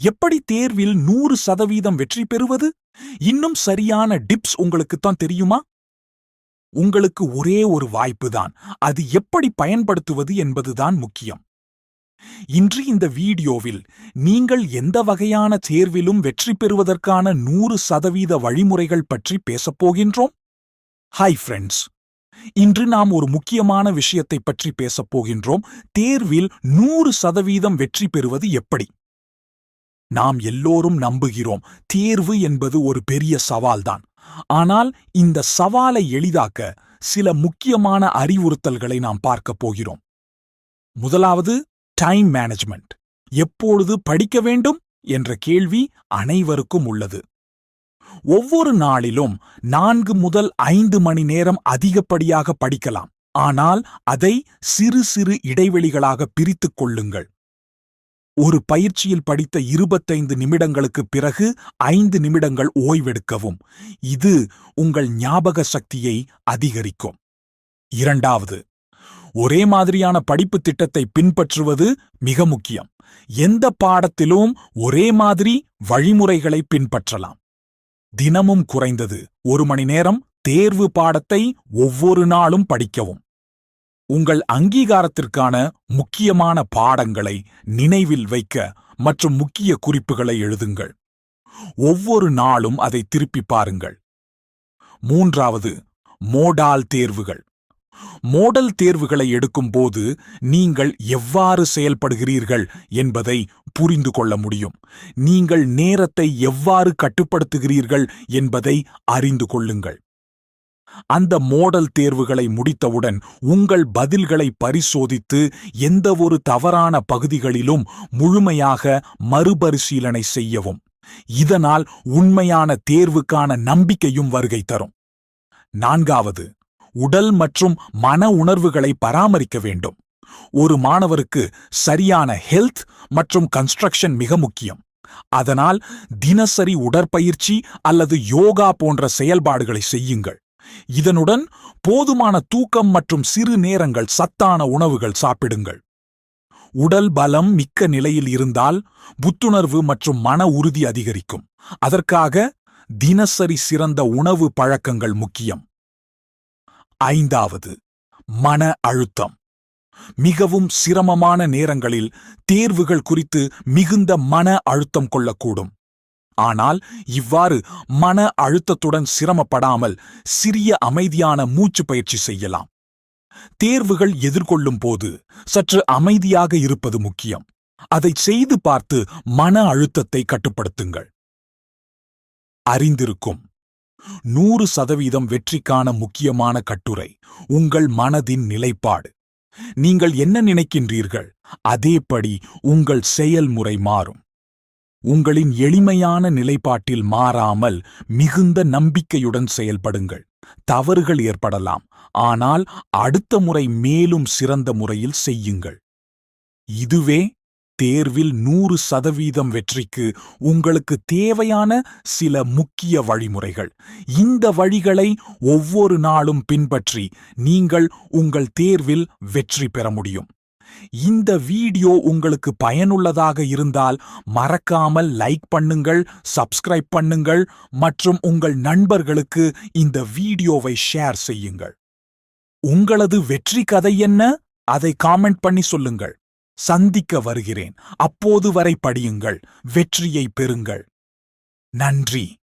எப்படி தேர்வில் நூறு சதவீதம் வெற்றி பெறுவது? இன்னும் சரியான டிப்ஸ் உங்களுக்குத்தான் தெரியுமா? உங்களுக்கு ஒரே ஒரு வாய்ப்புதான் அது எப்படி பயன்படுத்துவது என்பதுதான் முக்கியம். இன்று இந்த வீடியோவில் நீங்கள் எந்த வகையான தேர்விலும் வெற்றி பெறுவதற்கான நூறு சதவீத வழிமுறைகள் பற்றி பேசப் போகின்றோம்? ஹாய் ஃப்ரெண்ட்ஸ் இன்று நாம் ஒரு முக்கியமான விஷயத்தை பற்றி பேசப் போகின்றோம். தேர்வில் நூறு சதவீதம் வெற்றி பெறுவது எப்படி? நாம் எல்லோரும் நம்புகிறோம். தேர்வு என்பது ஒரு பெரிய சவால்தான். ஆனால் இந்த சவாலை எளிதாக்க சில முக்கியமான அறிவுறுத்தல்களை நாம் பார்க்கப் போகிறோம். முதலாவது டைம் மேனேஜ்மெண்ட் எப்பொழுது படிக்க வேண்டும் என்ற கேள்வி அனைவருக்கும் உள்ளது. ஒவ்வொரு நாளிலும் நான்கு முதல் ஐந்து மணி நேரம் அதிகப்படியாக படிக்கலாம். ஆனால் அதை சிறு சிறு இடைவெளிகளாக பிரித்துக் கொள்ளுங்கள். ஒரு பயிற்சியில் படித்த இருபத்தைந்து நிமிடங்களுக்கு பிறகு ஐந்து நிமிடங்கள் ஓய்வெடுக்கவும். இது உங்கள் ஞாபக சக்தியை அதிகரிக்கும். இரண்டாவது ஒரே மாதிரியான படிப்பு திட்டத்தை பின்பற்றுவது மிக முக்கியம். எந்த பாடத்திலும் ஒரே மாதிரி வழிமுறைகளை பின்பற்றலாம். தினமும் குறைந்தது ஒரு மணி நேரம் தேர்வு பாடத்தை ஒவ்வொரு நாளும் படிக்கவும். உங்கள் அங்கீகாரத்திற்கான முக்கியமான பாடங்களை நினைவில் வைக்க மற்றும் முக்கிய குறிப்புகளை எழுதுங்கள். ஒவ்வொரு நாளும் அதை திருப்பி பாருங்கள். மூன்றாவது மோடால் தேர்வுகள். மோடல் தேர்வுகளை எடுக்கும்போது நீங்கள் எவ்வாறு செயல்படுகிறீர்கள் என்பதை புரிந்து கொள்ள முடியும். நீங்கள் நேரத்தை எவ்வாறு கட்டுப்படுத்துகிறீர்கள் என்பதை அறிந்து கொள்ளுங்கள். அந்த மோடல் தேர்வுகளை முடித்தவுடன் உங்கள் பதில்களை பரிசோதித்து எந்தவொரு தவறான பகுதிகளிலும் முழுமையாக மறுபரிசீலனை செய்யவும். இதனால் உண்மையான தேர்வுக்கான நம்பிக்கையும் வருகை தரும். நான்காவது உடல் மற்றும் மன உணர்வுகளை பராமரிக்க வேண்டும். ஒரு மாணவருக்கு சரியான ஹெல்த் மற்றும் கன்ஸ்ட்ரக்ஷன் மிக முக்கியம். அதனால் தினசரி உடற்பயிற்சி அல்லது யோகா போன்ற செயல்பாடுகளை செய்யுங்கள். இதனுடன் போதுமான தூக்கம் மற்றும் சிறு நேரங்கள் சத்தான உணவுகள் சாப்பிடுங்கள். உடல் பலம் மிக்க நிலையில் இருந்தால் புத்துணர்வு மற்றும் மன உறுதி அதிகரிக்கும். அதற்காக தினசரி சிறந்த உணவு பழக்கங்கள் முக்கியம். ஐந்தாவது மன அழுத்தம். மிகவும் சிரமமான நேரங்களில் தேர்வுகள் குறித்து மிகுந்த மன அழுத்தம் கொள்ளக்கூடும். ஆனால் இவ்வாறு மன அழுத்தத்துடன் சிரமப்படாமல் சிறிய அமைதியான மூச்சு பயிற்சி செய்யலாம். தேர்வுகள் எதிர்கொள்ளும் போது சற்று அமைதியாக இருப்பது முக்கியம். அதை செய்து பார்த்து மன அழுத்தத்தை கட்டுப்படுத்துங்கள். அறிந்திருக்கும். நூறு சதவீதம் வெற்றிக்கான முக்கியமான கட்டுரை உங்கள் மனதின் நிலைப்பாடு. நீங்கள் என்ன நினைக்கின்றீர்கள்? அதேபடி உங்கள் செயல்முறை மாறும். உங்களின் எளிமையான நிலைப்பாட்டில் மாறாமல் மிகுந்த நம்பிக்கையுடன் செயல்படுங்கள். தவறுகள் ஏற்படலாம். ஆனால் அடுத்த முறை மேலும் சிறந்த முறையில் செய்யுங்கள். இதுவே தேர்வில் நூறு சதவீதம் வெற்றிக்கு உங்களுக்கு தேவையான சில முக்கிய வழிமுறைகள். இந்த வழிகளை ஒவ்வொரு நாளும் பின்பற்றி நீங்கள் உங்கள் தேர்வில் வெற்றி பெற முடியும். இந்த வீடியோ உங்களுக்கு பயனுள்ளதாக இருந்தால் மறக்காமல் லைக் பண்ணுங்கள் சப்ஸ்கிரைப் பண்ணுங்கள் மற்றும் உங்கள் நண்பர்களுக்கு இந்த வீடியோவை ஷேர் செய்யுங்கள். உங்களது வெற்றி கதை என்ன? அதை காமெண்ட் பண்ணி சொல்லுங்கள். சந்திக்க வருகிறேன். அப்போது வரை படியுங்கள். வெற்றியை பெறுங்கள். நன்றி.